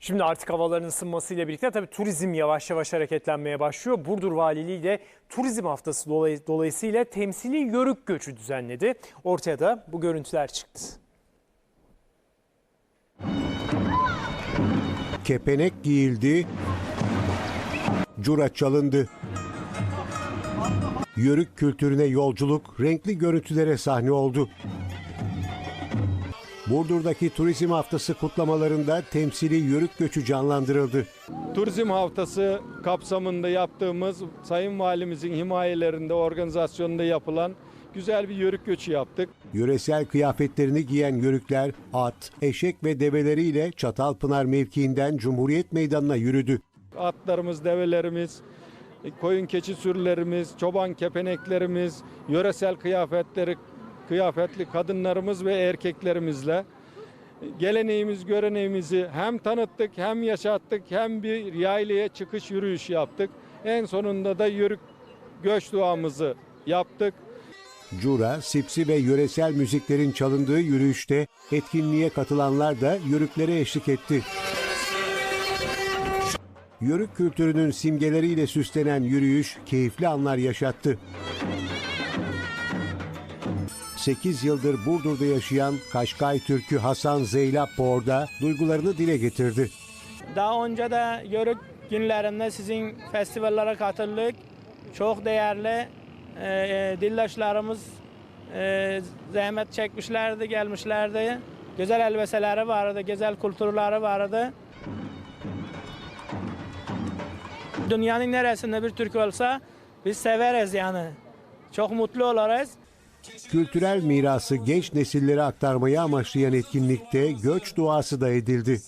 Şimdi artık havaların ısınmasıyla birlikte tabii turizm yavaş yavaş hareketlenmeye başlıyor. Burdur Valiliği de turizm haftası dolay- dolayısıyla temsili yörük göçü düzenledi. Ortaya da bu görüntüler çıktı. Kepenek giyildi, cura çalındı. Yörük kültürüne yolculuk renkli görüntülere sahne oldu. Burdur'daki turizm haftası kutlamalarında temsili yörük göçü canlandırıldı. Turizm haftası kapsamında yaptığımız Sayın Valimizin himayelerinde organizasyonunda yapılan güzel bir yörük göçü yaptık. Yöresel kıyafetlerini giyen yörükler at, eşek ve develeriyle Çatalpınar mevkiinden Cumhuriyet Meydanı'na yürüdü. Atlarımız, develerimiz, koyun keçi sürülerimiz, çoban kepeneklerimiz, yöresel kıyafetleri kıyafetli kadınlarımız ve erkeklerimizle geleneğimiz, göreneğimizi hem tanıttık, hem yaşattık, hem bir yaylaya çıkış yürüyüş yaptık. En sonunda da yörük göç duamızı yaptık. Cura, sipsi ve yöresel müziklerin çalındığı yürüyüşte etkinliğe katılanlar da yörüklere eşlik etti. Yörük kültürünün simgeleriyle süslenen yürüyüş keyifli anlar yaşattı. 8 yıldır Burdur'da yaşayan Kaşkay Türkü Hasan Zeylap Borda duygularını dile getirdi. Daha önce de Yörük günlerinde sizin festivallere katıldık. Çok değerli e, e, dildaşlarımız e, zahmet çekmişlerdi, gelmişlerdi. Güzel elbiseleri vardı, güzel kültürleri vardı. Dünyanın neresinde bir Türk olsa biz severiz yani. Çok mutlu oluruz. Kültürel mirası genç nesillere aktarmayı amaçlayan etkinlikte göç duası da edildi.